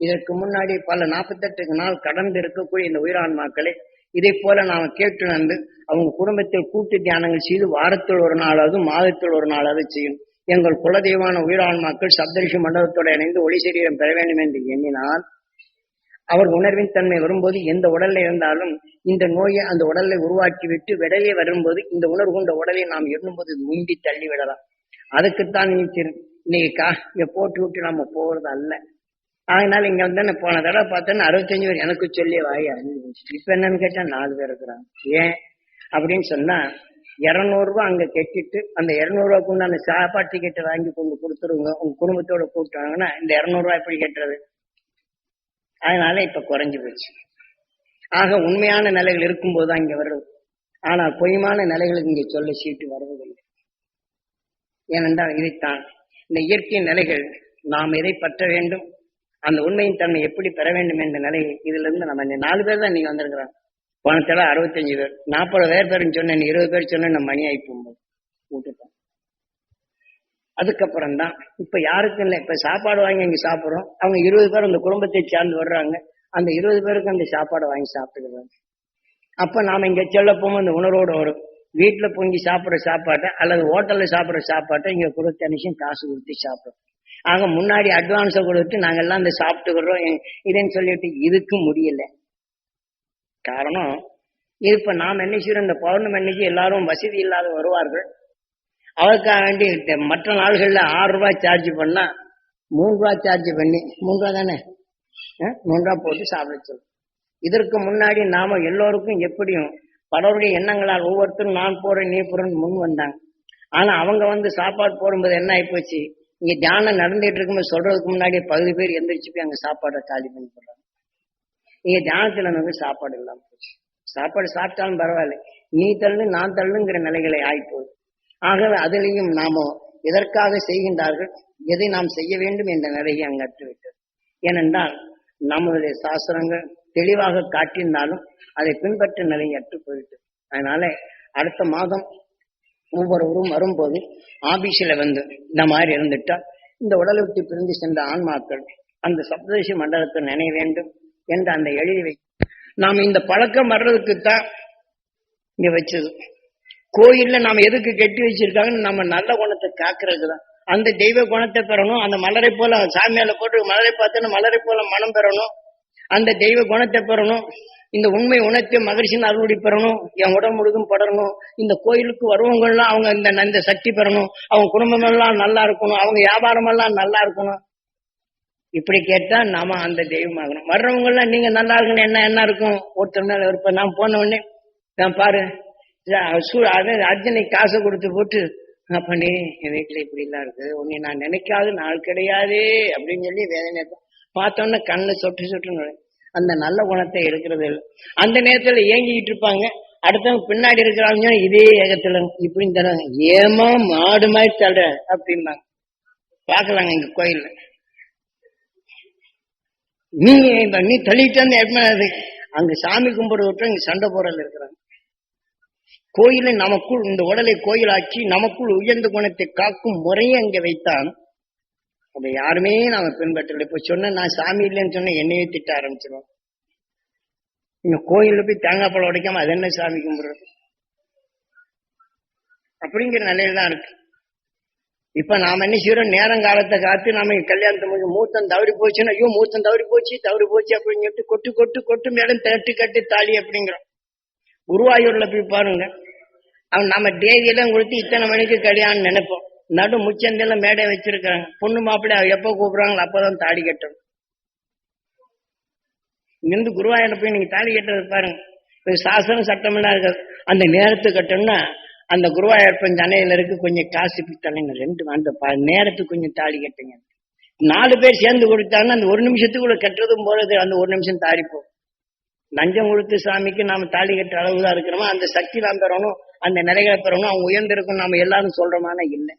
இதற்கு முன்னாடி பல நாற்பத்தெட்டு நாள் கடந்து இருக்கக்கூடிய இந்த உயிரான்மாக்களை இதை போல நாம் கேட்டு வந்து அவங்க குடும்பத்தில் கூட்டு தியானங்கள் செய்து வாரத்தில் ஒரு நாளாவது மாதத்தில் ஒரு நாளாவது செய்யும். எங்கள் குலதெய்வான உயிரான்மாக்கள் சப்தரிஷி மண்டபத்தோடு இணைந்து ஒளி சரீரம் பெற வேண்டும் என்று எண்ணினால் அவர் உணர்வின் தன்மை வரும்போது எந்த உடல்ல இருந்தாலும் இந்த நோயை அந்த உடலை உருவாக்கி விட்டு விடலே வரும்போது இந்த உணர்வு கொண்ட உடலை நாம் எண்ணும்போது முண்டி தள்ளி விடலாம் அதுக்குத்தான் நீ இன்னைக்கு கா போட்டு விட்டு நம்ம போறது அல்ல அதனால இங்க வந்து நான் போன தடவை பார்த்தேன்னா அறுபத்தஞ்சு பேர் எனக்கு சொல்லி வாய் இப்ப என்னன்னு கேட்டா நாலு பேர் இருக்கிறாங்க. ஏன்? அப்படின்னு சொன்னா இருநூறு ரூபாய் அங்க கட்டிட்டு அந்த இருநூறு ரூபாய்க்கு உண்டான சாப்பாட்டு டிக்கெட்டை வாங்கி கொண்டு கொடுத்துருங்க. உங்க குடும்பத்தோட கூப்பிட்டாங்கன்னா இந்த இரநூறுவா எப்படி கெட்டுறது? அதனால இப்ப குறைஞ்சு போச்சு. ஆக உண்மையான நிலைகள் இருக்கும்போது தான் இங்க வருது. ஆனா பொய்மான நிலைகளுக்கு இங்க சொல்ல சீட்டு வருவதில்லை. ஏனென்றால் இதைத்தான் இந்த இயற்கை நிலைகள் நாம் எதை பற்ற வேண்டும்? அந்த உண்மையின் தன்மை எப்படி பெற வேண்டும் என்ற நிலை இதுல இருந்து நம்ம நாலு பேர் தான் நீங்க வந்திருக்கிறோம். போனத்துல அறுபத்தஞ்சு பேர் நாற்பது பேர் பேருன்னு சொன்னேன் நீ இருபது பேர் சொன்னேன் நம்ம மணி ஆகி போகும்போது. விட்டுட்டோம். அதுக்கப்புறம் தான் இப்ப யாருக்கும் இல்லை இப்ப சாப்பாடு வாங்கி இங்க சாப்பிடுறோம். அவங்க இருபது பேர் அந்த குடும்பத்தை சேர்ந்து வர்றாங்க. அந்த இருபது பேருக்கு அந்த சாப்பாடை வாங்கி சாப்பிட்டுக்கிறாங்க. அப்ப நாம இங்க செல்ல போகும்போது அந்த உணர்வோட வரும் வீட்டுல பொங்கி சாப்பிடுற சாப்பாட்டை அல்லது ஹோட்டல்ல சாப்பிடுற சாப்பாட்டை இங்க கொடுத்த நிமிஷம் காசு கொடுத்து சாப்பிடும் ஆக முன்னாடி அட்வான்ஸை கொடுத்து நாங்கள்லாம் இந்த சாப்பிட்டுக்கிறோம் இதுன்னு சொல்லிட்டு இதுக்கு முடியல. காரணம் இப்ப நாம் என்ன செய்யறோம் இந்த பௌர்ணமி அன்னைக்கு எல்லாரும் வசதி இல்லாத வருவார்கள். அவருக்காக வேண்டி மற்ற நாள்களில் ஆறு ரூபாய் சார்ஜ் பண்ணா மூணு ரூபாய் சார்ஜ் பண்ணி மூணு ரூபா தானே? அஹ், மூணு ரூபா போட்டு சாப்பிட சொல்லு. இதற்கு முன்னாடி நாம எல்லோருக்கும் எப்படியும் பலருடைய எண்ணங்களால் ஒவ்வொருத்தரும் நான் போறேன் நீ போறேன்னு முன் வந்தாங்க. ஆனா அவங்க வந்து சாப்பாடு போடும்போது என்ன ஆயிப்போச்சு? இங்க தியானம் நடந்துட்டு இருக்கும்போது சொல்றதுக்கு முன்னாடி பகுதி பேர் எந்திரிச்சு போய் அங்க சாப்பாடை காலி பண்ணி போடுறாங்க. இங்க தியானத்துல நமக்கு சாப்பாடு இல்லாம போச்சு. சாப்பாடு சாப்பிட்டாலும் பரவாயில்ல. நீ தள்ளு நான் தள்ளுங்கிற நிலைகளை ஆயிப்போகுது. ஆகவே அதிலையும் நாம எதற்காக செய்கின்றார்கள் எதை நாம் செய்ய வேண்டும் என்ற நிலையை அங்கு அற்றுவிட்டது. ஏனென்றால் நம்முடைய சாஸ்திரங்கள் தெளிவாக காட்டியிருந்தாலும் அதை பின்பற்ற நிலையை அற்று போயிட்டது அதனால அடுத்த மாதம் ஒவ்வொருவரும் வரும்போது ஆபீஸ்ல வந்து இந்த மாதிரி இருந்துட்டா இந்த உடலை விட்டு பிரிந்து சென்ற ஆன்மாக்கள் அந்த சப்தரிஷி மண்டலத்தை நினைய வேண்டும் என்று அந்த எழுதி நாம் இந்த பழக்கம் வர்றதுக்குத்தான் இங்க வச்சது. கோயில்ல நாம எதுக்கு கெட்டி வச்சிருக்காங்கன்னு நம்ம நல்ல குணத்தை காக்குறதுக்கு தான் அந்த தெய்வ குணத்தை பெறணும் அந்த மலரை போல சாமியால போட்டு மலரை பார்த்துன்னு மலரை போல மனம் பெறணும். அந்த தெய்வ குணத்தை பெறணும். இந்த உண்மை உணர்த்தி மகிழ்ச்சியின் அறுவடை பெறணும் என் உடம்பு முழுதும் படரணும் இந்த கோயிலுக்கு வருவங்கெல்லாம் அவங்க இந்த இந்த சக்தி பெறணும் அவங்க குடும்பம் எல்லாம் நல்லா இருக்கணும் அவங்க வியாபாரம் எல்லாம் நல்லா இருக்கணும். இப்படி கேட்டா நாம அந்த தெய்வம் ஆகணும். வர்றவங்க எல்லாம் நீங்க நல்லா இருக்கணும் என்ன என்ன இருக்கும்? ஒருத்தர் மேல இருப்ப நான் போன உடனே நான் பாரு அர்ஜுனை காசை கொடுத்து போட்டு அப்ப நீ என் வீட்டுல இப்படி எல்லாம் இருக்கு உன்னை நான் நினைக்காது நாள் கிடையாதே அப்படின்னு சொல்லி வேதனை பார்த்தோன்னே கண்ணு சொட்டு சொட்டு அந்த நல்ல குணத்தை எடுக்கிறது. இல்லை அந்த நேரத்துல ஏங்கிட்டு இருப்பாங்க. அடுத்தவங்க பின்னாடி இருக்கிறாங்க இதே ஏகத்துல இப்படின்னு தராங்க ஏமா மாடு மாதிரி தட அப்படின்னாங்க பாக்கலாங்க இங்க கோயில்ல. நீங்க இந்த- நீ தள்ளிட்டு அது? அங்க சாமி கும்பிட விட்டு இங்க சண்டை போடல இருக்கிறாங்க கோயிலை நமக்குள் இந்த உடலை கோயிலாக்கி நமக்குள் உயர்ந்த குணத்தை காக்கும் முறையை அங்க வைத்தான். அதை யாருமே நாம பின்பற்றல இப்ப சொன்ன நான் சாமி இல்லைன்னு சொன்ன என்னையே திட்ட ஆரம்பிச்சிடும் இங்க கோயில்ல போய் தேங்காய் பழம் உடைக்காம அது என்ன சாமி கும்பிடுறது? அப்படிங்கிற நிலையில தான் இருக்கு. இப்ப நாம என்ன செய்யறோம்? நேரம் காலத்தை காத்து நாம கல்யாணத்தை முடிஞ்சு மூத்தம் தவறி போச்சுன்னா ஐயோ மூத்தம் தவறி போச்சு தவறி போச்சு அப்படின்னு சொல்லிட்டு கொட்டு கொட்டு கொட்டு மேடம் தட்டு கட்டு தாலி அப்படிங்கிறோம். குருவாயூர்ல போய் பாருங்க. அவன் நம்ம தேதியெல்லாம் கொடுத்து இத்தனை மணிக்கு கல்யாணம் நினைப்போம். நடு முச்சந்தில மேடை வச்சிருக்காங்க பொண்ணு மாப்பிள்ளை எப்ப கூப்பிடுறாங்களோ அப்பதான் தாலி கட்டணும் இங்கிருந்து குருவாயூர்ல போய் நீங்க தாலி கட்டுறது பாருங்க. இது சாசனம் சட்டம்லாம் இருக்காது அந்த நேரத்துக்கு கட்டணும்னா அந்த குருவாயூர்ப்பன் ஜனையில இருக்கு. கொஞ்சம் காசு தலைங்க ரெண்டு அந்த ப- நேரத்துக்கு கொஞ்சம் தாலி கட்டுங்க. நாலு பேர் சேர்ந்து கொடுத்தாங்கன்னா அந்த ஒரு நிமிஷத்துக்குள்ள கட்டுறதும் போறது அந்த ஒரு நிமிஷம் தாரிப்போம் லஞ்சம் கொடுத்து சாமிக்கு நாம தாலி கட்டுற அளவுதான் இருக்கிறோமோ அந்த சக்தி நாம் பெறணும் அந்த நிலைகளை பெறணும். அவங்க உயர்ந்திருக்கும் நாம எல்லாரும் சொல்றோமான இல்லை.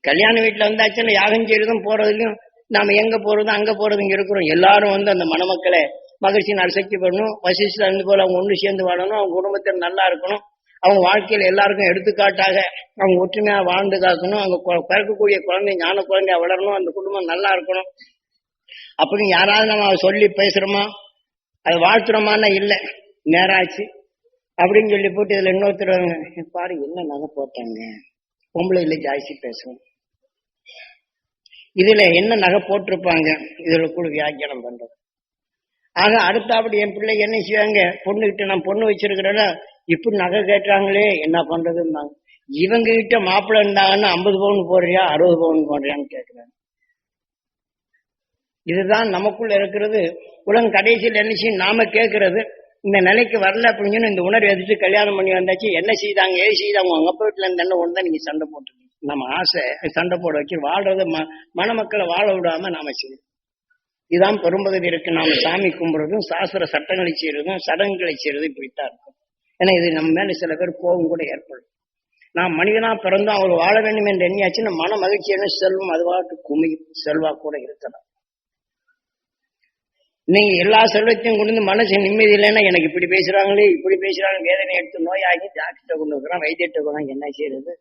கல்யாண வீட்டுல வந்தாச்சுன்னா யாகம் செய்யறதும் போறதுலயும் நாம எங்க போறதும் அங்க போறதும் இருக்கிறோம். எல்லாரும் வந்து அந்த மணமக்களை மகிழ்ச்சி நரசக்தி பண்ணணும் வசிஷ்ட இருந்து போல அவங்க ஒன்று சேர்ந்து வாழணும். அவங்க குடும்பத்தில் நல்லா இருக்கணும். அவங்க வாழ்க்கையில எல்லாருக்கும் எடுத்துக்காட்டாக அவங்க ஒற்றுமையா வாழ்ந்து காக்கணும். அவங்க பிறக்கக்கூடிய குழந்தை ஞான குழந்தையா வளரணும். அந்த குடும்பம் நல்லா இருக்கணும். அப்படின்னு யாராவது நம்ம சொல்லி பேசுறோமா? அது வாழ்த்துறோமான்னா இல்லை. நேராச்சு. அப்படின்னு சொல்லி போட்டு இதுல இன்னொருத்தர் பாரு என்ன நகை போட்டாங்க? பொம்பளை இல்லை ஜாஸ்தி பேசுவோம். இதுல என்ன நகை போட்டிருப்பாங்க? இதுல கூட வியாக்கியானம் பண்றது. ஆக அடுத்தாப்படி என் பிள்ளை என்ன செய்வாங்க? பொண்ணுகிட்ட நான் பொண்ணு வச்சிருக்கிறேன்னா இப்படி நகை கேட்டாங்களே என்ன பண்றதுன்னாங்க இவங்க கிட்ட மாப்பிள்ளை இருந்தாங்கன்னா ஐம்பது பவுன் போடுறியா அறுபது பவுன் போடுறியான்னு கேட்கிறாங்க. இதுதான் நமக்குள்ள இருக்கிறது. உலகம் கடைசியில் என்ன செய்யும்? நாம கேட்கறது. இந்த நிலைக்கு வரல அப்படின்னு சொல்லி இந்த உணர்வு எதிர்த்து கல்யாணம் பண்ணி வந்தாச்சு. என்ன செய்தாங்க ஏ செய்தாங்க? உங்க அப்பா வீட்டுல இருந்து என்ன ஒன்று தான் நீங்க சண்டை போட்டுருக்கீங்க நம்ம ஆசை சண்டை போட வச்சு வாழ்றத ம மணமக்களை வாழ விடாம நாம செய்யணும். இதுதான் பெரும்பகுதி இருக்கு நாம சாமி கும்பிடுறதும் சாஸ்திர சட்டங்களை செய்யறதும் சடங்குகளை செய்யறதும் இப்படித்தான் இருக்கும். ஏன்னா இது நம்ம மேல சில பேர் கோபம் கூட ஏற்படும். நான் மனிதனா பிறந்தோம் அவர் வாழ வேண்டும் என்று எண்ணியாச்சுன்னா மன மகிழ்ச்சி என்ன? செல்வம். அதுவாட்டு குமி செல்வா கூட இருக்கலாம். நீங்க எல்லா செல்வத்தையும் கொண்டு மனசு நிம்மதி இல்லைன்னா எனக்கு இப்படி பேசுறாங்களே இப்படி பேசுறாங்க வேதனை எடுத்து நோயாகி டாக்டர்கிட்ட கொண்டு வைக்கிறான் வைத்தியத்தை கொண்டு என்ன செய்யறது?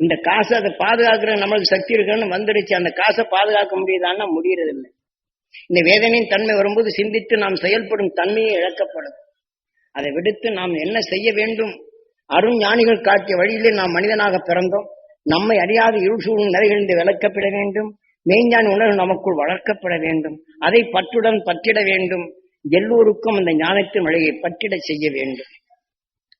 இந்த காசை அதை பாதுகாக்கிற நம்மளுக்கு சக்தி இருக்குன்னு வந்துடுச்சு. அந்த காசை பாதுகாக்க முடியுதான்னா முடியறது இல்லை இந்த வேதனையின் தன்மை வரும்போது சிந்தித்து நாம் செயல்படும் தன்மையை இழக்கப்படும். அதை விடுத்து நாம் என்ன செய்ய வேண்டும்? அருண் ஞானிகள் காட்டிய வழியிலே நாம் மனிதனாக பிறந்தோம். நம்மை அறியாத இருள் சூழும் நிலைகளிலிருந்து விளக்கப்பட வேண்டும். மெய்ஞான உணர்வு நமக்குள் வளர்க்கப்பட வேண்டும். அதை பற்றுடன் பற்றிட வேண்டும். எல்லோருக்கும் அந்த ஞானத்தின் வழியை பற்றிட செய்ய வேண்டும்.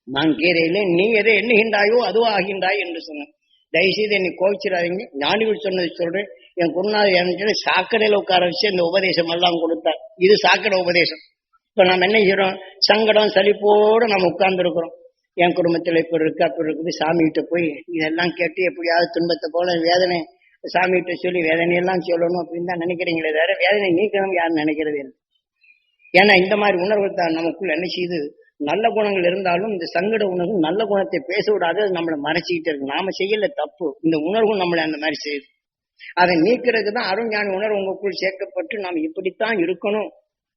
நான் கீரையிலே நீ எதை எண்ணுகின்றாயோ அதுவோ ஆகின்றாய் என்று சொன்னேன். தயவுசெய்து என்னை கோவிச்சிடாதீங்க. ஞானிகள் சொன்னது சொல்றேன். என் குருநாதர் எனக்கு சாக்கடையில் உட்கார வச்சு இந்த உபதேசம் எல்லாம் கொடுத்தார். இது சாக்கடை உபதேசம். இப்ப நம்ம என்ன செய்யறோம்? சங்கடம் சலிப்போடு நம்ம உட்கார்ந்துருக்கிறோம். என் குடும்பத்தில் இப்படி இருக்கு அப்படி இருக்குது. சாமிகிட்ட போய் இதெல்லாம் கேட்டு எப்படியாவது துன்பத்தை போல வேதனை சாமிகிட்ட சொல்லி வேதனையெல்லாம் சொல்லணும் அப்படின்னு தான் நினைக்கிறீங்களே வேற வேதனை நீக்கணும் யாரும் நினைக்கிறது இல்லை. ஏன்னா இந்த மாதிரி உணர்வு தான் நமக்குள்ள என்ன செய்யுது? நல்ல குணங்கள் இருந்தாலும் இந்த சங்கட உணர்வு நல்ல குணத்தை பேச விடாது அது நம்மளை மறைச்சிக்கிட்டு இருக்கு. நாம செய்யல தப்பு. இந்த உணர்வு நம்மளை அந்த மாதிரி செய்யுது. அதை நீக்கிறதுக்கு தான் அருஞான உணர்வு உங்களுக்குள் சேர்க்கப்பட்டு நாம் இப்படித்தான் இருக்கணும்.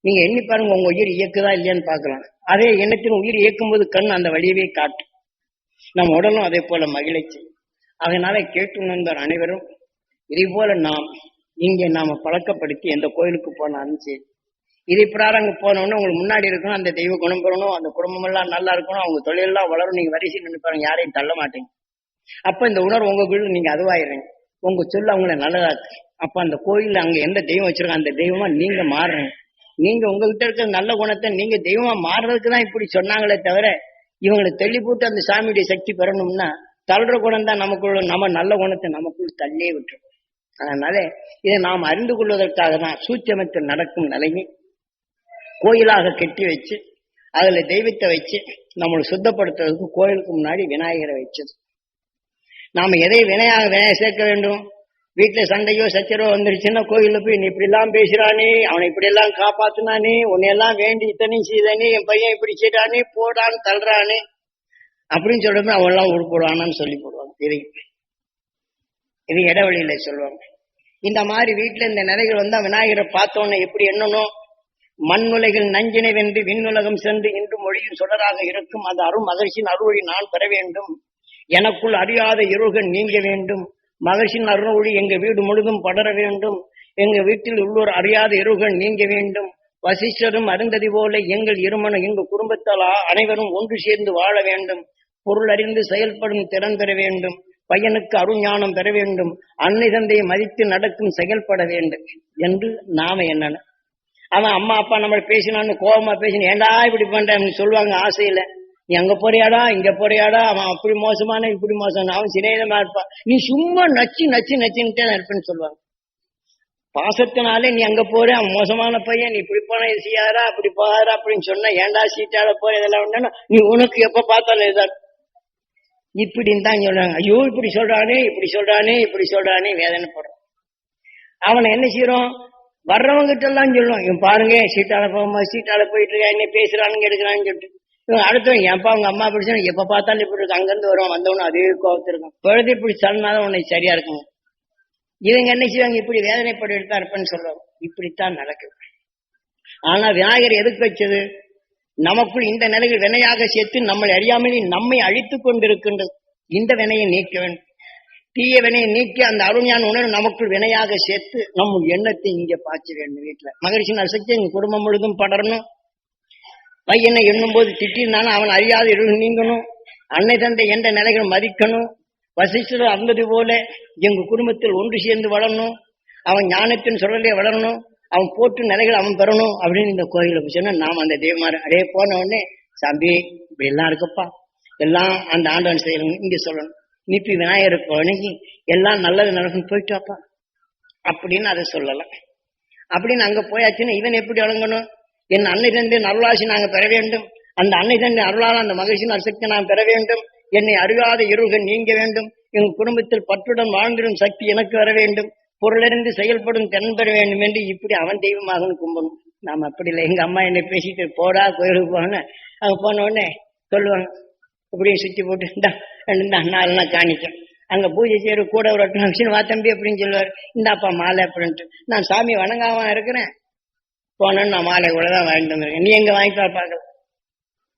நீங்க எண்ணி பாருங்க உங்க உயிர் இயக்குதா இல்லையான்னு பார்க்கலாம். அதே எண்ணத்தின் உயிர் இயக்கும்போது கண் அந்த வழியவே காட்டும். நம் உடலும் அதே போல மகிழ்ச்சி. அதனால கேட்டு உணர்ந்தார் அனைவரும் இதே போல நாம் இங்கே நாம பழக்கப்படுத்தி எந்த கோயிலுக்கு போனாலும் சரி இதை பிரகாரம் அங்க போனோம்னா உங்களுக்கு முன்னாடி இருக்கணும் அந்த தெய்வ குணம் பெறணும் அந்த குடும்பம் எல்லாம் நல்லா இருக்கணும் அவங்க தொழிலெல்லாம் வளரும் நீங்க வரிசை நினைப்பாங்க யாரையும் தள்ள மாட்டீங்க. அப்ப இந்த உணர்வு உங்களுக்குள்ள நீங்க அதுவாயிடுறீங்க. உங்க சொல்ல அவங்கள நல்லதாக்கு அப்ப அந்த கோயில்ல அங்க எந்த தெய்வம் வச்சிருக்கோம் அந்த தெய்வமா நீங்க மாறுறீங்க. நீங்க உங்ககிட்ட இருக்கிற நல்ல குணத்தை நீங்க தெய்வமா மாறுறதுக்கு தான் இப்படி சொன்னாங்களே தவிர இவங்களை தள்ளி போட்டு அந்த சாமியுடைய சக்தி பெறணும்னா தள்ளுற குணம் தான் நமக்குள்ள நம்ம நல்ல குணத்தை நமக்குள் தள்ளியே விட்டுரும். அதனால இதை நாம் அறிந்து கொள்வதற்காக தான் சூச்சமைத்து நடக்கும் நிலையை கோயிலாக கட்டி வச்சு அதுல தெய்வத்தை வச்சு நம்மளை சுத்தப்படுத்துறதுக்கு கோயிலுக்கு முன்னாடி விநாயகரை வச்சது. நாம எதை வினையாக வினைய சேர்க்க வேண்டும்? வீட்டுல சண்டையோ சச்சரோ வந்துருச்சுன்னா கோயில்ல போய் நீ இப்படி எல்லாம் பேசுறானே அவனை இப்படி எல்லாம் காப்பாத்தினானே உன்னையெல்லாம் வேண்டி இத்தனையும் செய்தானே என் பையன் இப்படி செய்யறானே போடான்னு தள்ளுறானே. அப்படின்னு சொல்றது அவன் எல்லாம் உருப்படுவானான்னு சொல்லி போடுவாங்க. இதை இது இடைவெளியில சொல்லுவாங்க. இந்த மாதிரி வீட்டுல இந்த நிலைகள் வந்தா விநாயகரை பார்த்தோன்னே எப்படி என்னனும் மண்ணுலகில் நஞ்சினை வென்று விண்ணுலகம் சென்று இன்று மொழியும் சுடராக இருக்கும் அது அரும் மகிழ்ச்சியின் அருளொழி நான் பெற வேண்டும். எனக்குள் அறியாத இருள்கள் நீங்க வேண்டும். மகிழ்ச்சியின் அருளொழி எங்க வீடு முழுதும் படர வேண்டும். எங்க வீட்டில் உள்ளோர் அறியாத இருள்கள் நீங்க வேண்டும். வசிஷ்டரும் அருந்ததி போல எங்கள் இருமனும் எங்கள் குடும்பத்தால் அனைவரும் ஒன்று சேர்ந்து வாழ வேண்டும். பொருள் அறிந்து செயல்படும் திறன் பெற வேண்டும். பையனுக்கு அருஞானம் பெற வேண்டும். அன்னை தந்தையை மதித்து நடக்கும் செயல்பட வேண்டும். என்று நாம என்னன்னு அவன் அம்மா அப்பா நம்ம பேசினான்னு கோபமா பேசின ஏன்டா இப்படி பண்றேன்னு சொல்லுவாங்க ஆசையில. நீ அங்க போறியாடா இங்க போறியாடா அவன் அப்படி மோசமான இப்படி மோசம் அவன் சிநேகமா இருப்பான் நீ சும்மா நச்சு நச்சு நச்சுன்னுட்டே தான் இருப்பேன்னு சொல்லுவாங்க. பாசத்தினாலே நீ அங்க போற அவன் மோசமான பையன் நீ இப்படி போன இது செய்யாரா அப்படி போகாரா அப்படின்னு சொன்னா ஏன்டா சீட்டாட போற? இதெல்லாம் ஒண்ணு நீ உனக்கு எப்ப பார்த்தாலும் இதான் இப்படின்னு தான் சொல்றாங்க. ஐயோ இப்படி சொல்றானே இப்படி சொல்றானே இப்படி சொல்றானே வேதனைப்படுறான். அவனை என்ன செய்யறோம்? வர்றவங்கிட்ட எல்லாம் சொல்லுவோம் இவன் பாருங்க சீட்டால போகும்போது சீட்டால போயிட்டு இருக்கா என்ன பேசுறானுங்க எடுக்கிறான்னு சொல்லிட்டு. இவன் அடுத்தவன் ஏன்பா உங்க அம்மா பிடிச்சா எப்ப பார்த்தாலும் இப்படி இருக்கு அங்கிருந்து வருவான் வந்தவனும் அதே கோபத்திருக்கும் இருக்கும் இப்படி சொன்னாதான் உன்னை சரியா இருக்கும்? இவங்க என்ன செய்வாங்க இப்படி வேதனைப்பட்டு தான் இருப்பேன்னு சொல்லுவோம் இப்படித்தான் நடக்குது. ஆனா விநாயகர் எதுக்கு வச்சது? நமக்குள் இந்த நிலையில் வினையாக சேர்த்து நம்மளை அறியாமலே நம்மை அழித்துக் கொண்டிருக்கின்றது இந்த வினையை நீக்க வேண்டும். தீய வினையை நீக்கி அந்த அருமையான உணர்வு நமக்குள் வினையாக சேர்த்து நம் எண்ணத்தை இங்க பாய்ச்ச வேண்டும் வீட்டுல. மகரிஷி நரசக்தி எங்க குடும்பம் முழுதும் படரணும். பையனை எண்ணும் போது அவன் அறியாத இருள் நீங்கணும். அன்னை தந்தை எந்த நிலைகள் மதிக்கணும். வசிஷ்டர் அந்தது போல எங்க குடும்பத்தில் ஒன்று சேர்ந்து வளரணும். அவன் ஞானத்தின் சுழலே வளரணும். அவன் போட்டு நிலைகள் அவன் பெறணும் அப்படின்னு இந்த கோயிலுக்கு சொன்னா நாம் அந்த தெய்வமாறு அடே போன உடனே சாம்பி இப்படி எல்லாம் இருக்குப்பா. எல்லாம் அந்த ஆண்டவன் செய்யணும் இங்க சொல்லணும். நிப்பி விநாயகருக்கு வணங்கி எல்லாம் நல்லது நடக்கும் போயிட்டாப்பா அப்படின்னு அதை சொல்லலாம் அப்படின்னு அங்க போயாச்சுன்னா இவன் எப்படி வழங்கணும் என் அன்னை தந்தை அருளாசி நாங்க பெற வேண்டும். அந்த அன்னை தந்தை அருளால் அந்த மகிழ்ச்சி சக்தி நான் பெற வேண்டும். என்னை அறியாத இருள்கள் நீங்க வேண்டும். எங்கள் குடும்பத்தில் பற்றுடன் வாழ்ந்திடும் சக்தி எனக்கு வர வேண்டும். பொருளிருந்து செயல்படும் திறன் பெற வேண்டும் என்று இப்படி அவன் தெய்வமாக கும்பணும் நாம அப்படி இல்லை. எங்க அம்மா என்னை பேசிட்டு போடா கோயிலுக்கு போன அங்க போன உடனே சொல்லுவாங்க அப்படின்னு சுற்றி போட்டு இந்தா ரெண்டு நாலு காணிக்கும். அங்கே பூஜை செய்யற கூட ஒரு விஷயம் வா தம்பி அப்படின்னு சொல்லுவார். இந்தாப்பா மாலை அப்படின்ட்டு. நான் சாமி வணங்காம இருக்கிறேன். போனேன்னு நான் மாலை கூட தான் வாங்கிட்டு வந்திருக்கேன். நீ எங்க வாங்கிப்பா பார்க்கலாம்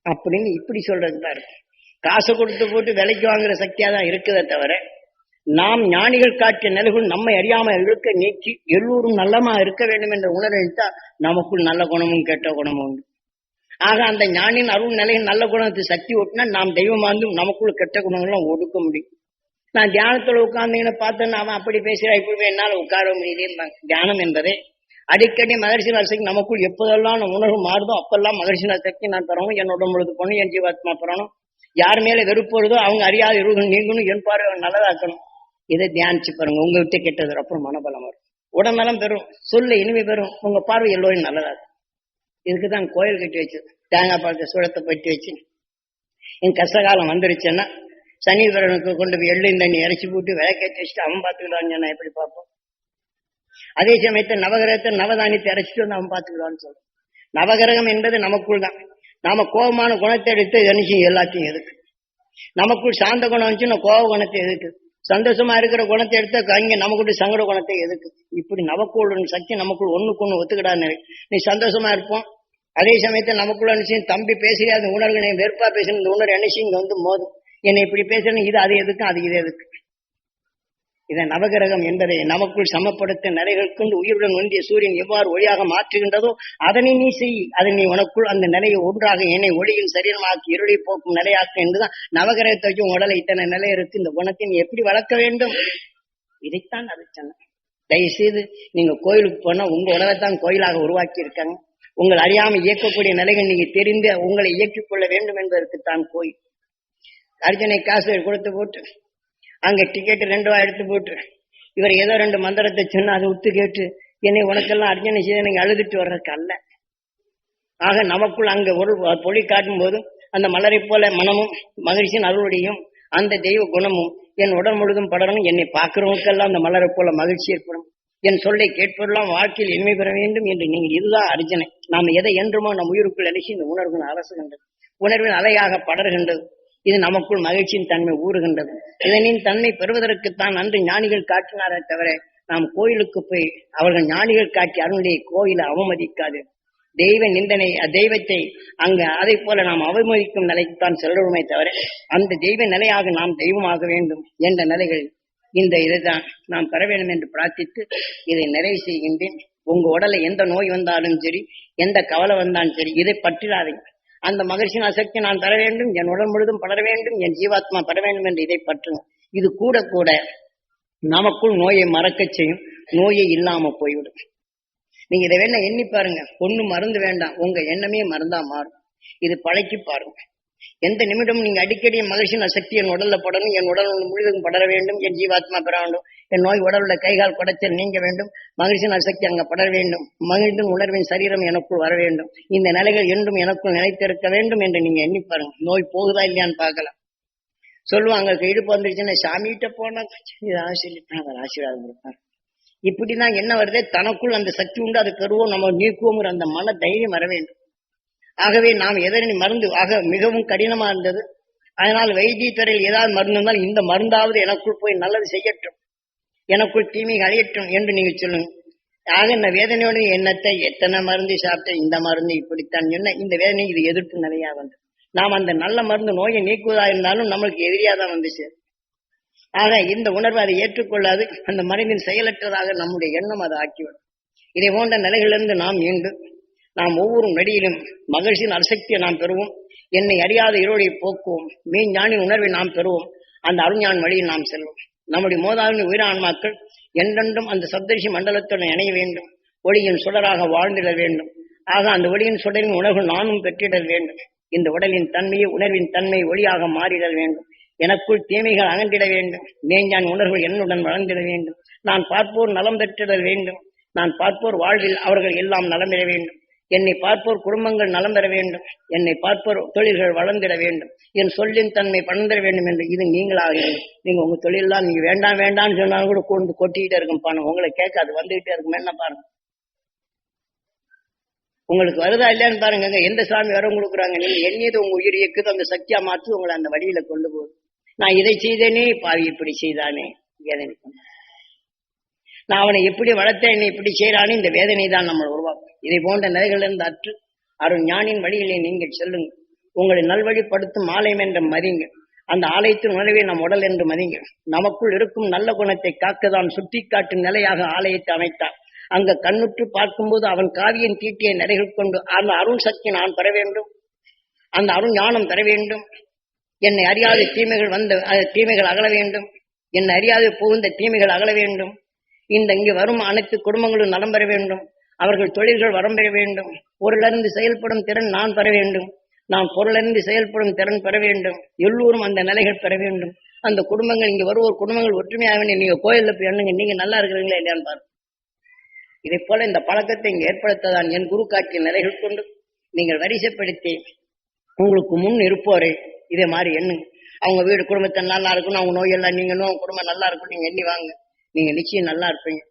அப்படின்னு இப்படி சொல்றது தான் இருக்கு காசு கொடுத்து போட்டு விலைக்கு வாங்குற சக்தியா தான் இருக்குதே தவிர நாம் ஞானிகள் காட்டிய நிலைகள் நம்மை அறியாம இருக்க நீக்கி எல்லோரும் நல்லமா இருக்க வேண்டும் என்ற உணர்வு நமக்குள் நல்ல குணமும் கெட்ட குணமும் உண்டு. ஆக அந்த ஞானின் அருள் நிலையின் நல்ல குணத்தை சக்தி ஓட்டினா நாம் தெய்வமாந்தும் நமக்குள்ள கெட்ட குணங்கள்லாம் ஒடுக்க முடியும். நான் தியானத்துல உட்கார்ந்தீங்கன்னு பார்த்தேன்னா அவன் அப்படி பேசுறா இப்படி என்னால உட்கார முடியல தியானம் என்பதே அடிக்கடி மகர்ஷி நரசக்தி நமக்குள் எப்போதெல்லாம் நம்ம உணர்வு மாறுதோ அப்பெல்லாம் மகர்ஷி சக்தி நான் தரணும் என்னோட முழுது பொண்ணு என் ஜீவாத்மா பெறணும் யார் மேல வெறுப்பு வருதோ அவங்க அறியாத இருள்கள் நீங்கணும் என் பார்வை நல்லதாக்கணும். இதை தியானிச்சு பாருங்க. உங்க விட்டு கெட்டது அப்புறம் மனபலம் வரும். உடம்பலம் பெறும் சொல்ல இனிமை பெறும் உங்க பார்வை எல்லோரும் இதுக்குதான் கோயில் கட்டி வச்சு தேங்காய் பழத்தை சுழத்தை பட்டி வச்சு. என் கஷ்டகாலம் வந்துருச்சுன்னா சனீஸ்வரனுக்கு கொண்டு போய் எள்ளு தண்ணி இறைச்சி போட்டு விளக்கேற்றி வச்சுட்டு அவன் பார்த்துக்கிடுவான்னு நான் எப்படி பார்ப்போம்? அதே சமயத்தில் நவகிரகத்தை நவதானியத்தை இறைச்சிட்டு வந்து அவன் பார்த்துக்கிடுவான்னு சொல்றான் நவகிரகம் என்பது நமக்குள் தான். நாம கோபமான குணத்தை எடுத்து நினைச்சு எல்லாத்தையும் எதுக்கு? நமக்குள் சாந்த குணம் வந்துச்சுன்னா கோப குணத்தை எதுக்கு? சந்தோஷமா இருக்கிற குணத்தை எடுத்து அங்க நமக்குள்ள சங்கட குணத்தை எதுக்கு? இப்படி நமக்குள்ள சக்தி நமக்குள் ஒண்ணுக்கு ஒண்ணு ஒத்துக்கிடான்னு நீ சந்தோஷமா இருப்போம். அதே சமயத்தை நமக்குள்ள நினைச்சு தம்பி பேசுறியா? அந்த உணர்வு நீ வெறுப்பா பேசுன இந்த உணர்வு நினைச்சு இங்க வந்து மோதும். என்னை இப்படி பேசுறேன் இது அது எதுக்கும் அது இது எதுக்கு? இதன் நவகிரகம் என்பதை நமக்குள் சமப்படுத்த நிலைகள் கொண்டு உயிருடன் ஒன்றிய சூரியன் எவ்வாறு ஒளியாக மாற்றுகின்றதோ அதனை நீ செய். அதை நீ உனக்குள் அந்த நிலையை ஒன்றாக என்னை ஒளியின் சரீரமாக்கி இருளை போக்கும் நிலையாக்கு என்றுதான் நவகிரகத்தை வச்சு உடலை இத்தனை நிலை இருக்கு இந்த குணத்தை நீ எப்படி வளர்க்க வேண்டும்? இதைத்தான் அது சொன்னேன் தயவு செய்து நீங்க கோயிலுக்கு போனா உங்க உடலைத்தான் கோயிலாக உருவாக்கி இருக்காங்க உங்கள் அறியாமல் இயக்கக்கூடிய நிலைகள் நீங்க தெரிந்து உங்களை இயக்கிக் கொள்ள வேண்டும் என்பதற்குத்தான் கோயில். அர்ஜுனை காசு கொடுத்து போட்டு அங்க டிக்கெட் ரெண்டு ரூபா எடுத்து போட்டு இவர் ஏதோ ரெண்டு மந்திரத்தை சொன்னா அதை ஒத்து கேட்டு என்னை உனக்கெல்லாம் அர்ஜனை செய்து எனக்கு அழுதுட்டு வர்றதுக்கு அல்ல. ஆக நமக்குள் அங்க ஒரு பொழி காட்டும் போது அந்த மலரை போல மனமும் மகிழ்ச்சியின் அருளுடையும் அந்த தெய்வ குணமும் என் உடல் முழுதும் படரணும் என்னை பார்க்கிறவங்களுக்கெல்லாம் அந்த மலரை போல மகிழ்ச்சி ஏற்படும். என் சொல்லை கேட்பதெல்லாம் வாழ்க்கையில் இனிமை பெற வேண்டும் என்று நீங்கள் இதுதான் அர்ஜனை நாம் எதை என்றுமோ நம் உயிருக்குள் அரிசி இந்த உணர்வின் அரசுகின்றது உணர்வின் அலையாக படர்கின்றது. இது நமக்குள் மகிழ்ச்சியின் தன்மை ஊறுகின்றது. இதனின் தன்மை பெறுவதற்குத்தான் அன்று ஞானிகள் காட்டினாரே தவிர நாம் கோயிலுக்கு போய் அவர்கள் ஞானிகள் காட்டி அருளுடைய கோயிலை அவமதிக்காது. தெய்வ நிந்தனை தெய்வத்தை அங்கு அதை போல நாம் அவமதிக்கும் நிலைக்குத்தான் செல்லுமே தவிர அந்த தெய்வ நிலையாக நாம் தெய்வமாக வேண்டும் என்ற நிலைகள் இந்த இதைதான் நாம் பெற வேண்டும் என்று பிரார்த்தித்து இதை நிறைவு செய்கின்றேன். உங்க உடலை எந்த நோய் வந்தாலும் சரி எந்த கவலை வந்தாலும் சரி இதை பற்றிடாதீங்க அந்த மகிழ்ச்சியின் அசக்தி நான் பெற வேண்டும் என் உடல் முழுதும் படர வேண்டும் என் ஜீவாத்மா பெற வேண்டும் என்று இதை பற்றுங்க இது கூட கூட நமக்குள் நோயை மறக்க செய்யும் நோயை இல்லாம போய்விடும். நீங்க இதை வேணா எண்ணி பாருங்க. ஒண்ணு மருந்து வேண்டாம். உங்க எண்ணமே மருந்தா மாறும். இது பழக்கி பாருங்க. எந்த நிமிடம் நீங்க அடிக்கடி மகிழ்ச்சியின் சக்தி என் உடல்ல படணும் என் உடல் முழுதும் படர வேண்டும் என் ஜீவாத்மா பெற வேண்டும். என் நோய் உடலுள்ள கைகால் குடைச்சல் நீங்க வேண்டும். மகிழ்ச்சியின் சக்தி அங்க படர வேண்டும். மகிழ்ந்தும் உணர்வின் சரீரம் எனக்குள் வர வேண்டும். இந்த நிலைகள் என்றும் எனக்குள் நிலைத்திருக்க வேண்டும் என்று நீங்க எண்ணி பாருங்க. நோய் போகுதா இல்லையான்னு பார்க்கலாம். சொல்லுவாங்க இடுப்பு வந்துருச்சுன்னா சாமிகிட்ட போனா சொல்லிட்டு ஆசீர்வாதம் கொடுப்பார். இப்படிதான் என்ன வருதே? தனக்குள் அந்த சக்தி உண்டு அது கருவோம் நம்ம நீக்குவோங்கிற அந்த மன தைரியம் வர வேண்டும். ஆகவே நாம் எதனை மருந்து ஆக மிகவும் கடினமா இருந்தது. அதனால் வைத்தியத்துறையில் ஏதாவது மருந்து இருந்தால் இந்த மருந்தாவது எனக்குள் போய் நல்லது செய்யட்டும். எனக்குள் தீமை அழியட்டும் என்று நீங்க சொல்லுங்க. ஆக இந்த வேதனையோட எண்ணத்தை எத்தனை மருந்து சாப்பிட்ட இந்த மருந்து இப்படித்தான் சொன்ன இந்த வேதனை இது எதிர்ப்பு நிலையா வந்து நாம் அந்த நல்ல மருந்து நோயை நீக்குவதா இருந்தாலும் நம்மளுக்கு எதிரியா தான் வந்துச்சு ஆக இந்த உணர்வு அதை ஏற்றுக்கொள்ளாது அந்த மனிதன் செயலற்றதாக நம்முடைய எண்ணம் அதை ஆக்கிவிடும். இதை போன்ற நிலைகளிலிருந்து நாம் மீண்டும் நாம் ஒவ்வொரு நடியிலும் மகிழ்ச்சியின் அரசக்தியை நாம் பெறுவோம். என்னை அறியாத இருளை போக்குவோம். மீன் ஞானின் உணர்வை நாம் பெறுவோம். அந்த அருஞான் வழியில் நாம் செல்வோம். நம்முடைய மோதாவின் உயிரான்மாக்கள் என்றென்றும் அந்த சப்தரிசி மண்டலத்துடன் இணைய வேண்டும். ஒளியின் சுடராக வாழ்ந்திட வேண்டும். ஆக அந்த ஒளியின் சுடரின் உணர்வு நானும் பெற்றிடல் வேண்டும். இந்த உடலின் தன்மையை உணர்வின் தன்மை ஒளியாக மாறிடல் வேண்டும். எனக்குள் தீமைகள் அகன்றிட வேண்டும். மேஞ்சான் உணர்வு என்னுடன் வளர்ந்திட வேண்டும். நான் பார்ப்போர் நலம் பெற்றிடல் வேண்டும். நான் பார்ப்போர் வாழ்வில் அவர்கள் எல்லாம் நலம் வேண்டும். என்னை பார்ப்போர் குடும்பங்கள் நலம் பெற வேண்டும். என்னை பார்ப்போர் தொழில்கள் வளர்ந்திட வேண்டும். என் சொல்லின் தன்மை பணந்திட வேண்டும் என்று இது நீங்களாக நீங்க உங்க தொழில் நீங்க வேண்டாம் வேண்டாம்னு சொன்னாலும் கூட கொண்டு கொட்டிக்கிட்டே இருக்கும் பணம் உங்களை கேட்காது வந்துகிட்டே இருக்கும். என்ன பாருங்க? உங்களுக்கு வருதா இல்லையான்னு பாருங்க எந்த சாமி வரம் கொடுக்குறாங்க? நீங்க எண்ணியது உங்க உயிர் இயக்குது அந்த சக்தியா மாற்றி உங்களை அந்த வழியில கொண்டு போகுது. நான் இதை செய்தேனே பாவி இப்படி செய்தானே. வேதனை நான் அவனை எப்படி வளர்த்தேன் என்னை இப்படி செய்யறானே இந்த வேதனை தான் நம்மளை உருவாக்கும். இதை போன்ற நிலைகளிலிருந்து அற்று அருள் ஞானின் வழியிலே நீங்கள் செல்லுங்க உங்களை நல்வழிப்படுத்தும் ஆலயம் என்று மதிங்க அந்த ஆலயத்தின் உணர்வை நம் உடல் என்று மதிங்க நமக்குள் இருக்கும் நல்ல குணத்தை காக்கதான் சுட்டிக்காட்டும் நிலையாக ஆலயத்தை அமைத்தார். அங்க கண்ணுற்று பார்க்கும்போது அவன் காவியின் தீட்டிய நிலைகள் கொண்டு அந்த அருண் சக்தி நான் பெற வேண்டும். அந்த அருண் ஞானம் பெற வேண்டும். என்னை அறியாத தீமைகள் வந்த தீமைகள் அகல வேண்டும். என்னை அறியாது புகுந்த தீமைகள் அகல வேண்டும். இந்த இங்கு வரும் அனைத்து குடும்பங்களும் நலம் பெற வேண்டும். அவர்கள் தொழில்கள் வரம் பெற வேண்டும். பொருளிலிருந்து செயல்படும் திறன் நான் பெற வேண்டும். நான் பொருளிருந்து செயல்படும் திறன் பெற வேண்டும். எல்லோரும் அந்த நிலைகள் பெற வேண்டும். அந்த குடும்பங்கள் இங்க வருவோர் குடும்பங்கள் ஒற்றுமையாக வேண்டும் நீங்க கோயில்ல போய் எண்ணுங்க நீங்க நல்லா இருக்கிறீங்களா இல்லையான்னு பாருங்க. இதை போல இந்த பழக்கத்தை இங்கு ஏற்படுத்ததான் என் குரு காட்டிய நிலைகள் கொண்டு நீங்கள் வரிசைப்படுத்தி உங்களுக்கு முன் இருப்போரே. இதே மாதிரி எண்ணுங்க. அவங்க வீடு குடும்பத்தை நல்லா இருக்கணும். அவங்க நோயெல்லாம் நீங்களும் அவங்க குடும்பம் நல்லா இருக்கணும் நீங்க எண்ணி வாங்க. நீங்க நிச்சயம் நல்லா இருப்பீங்க.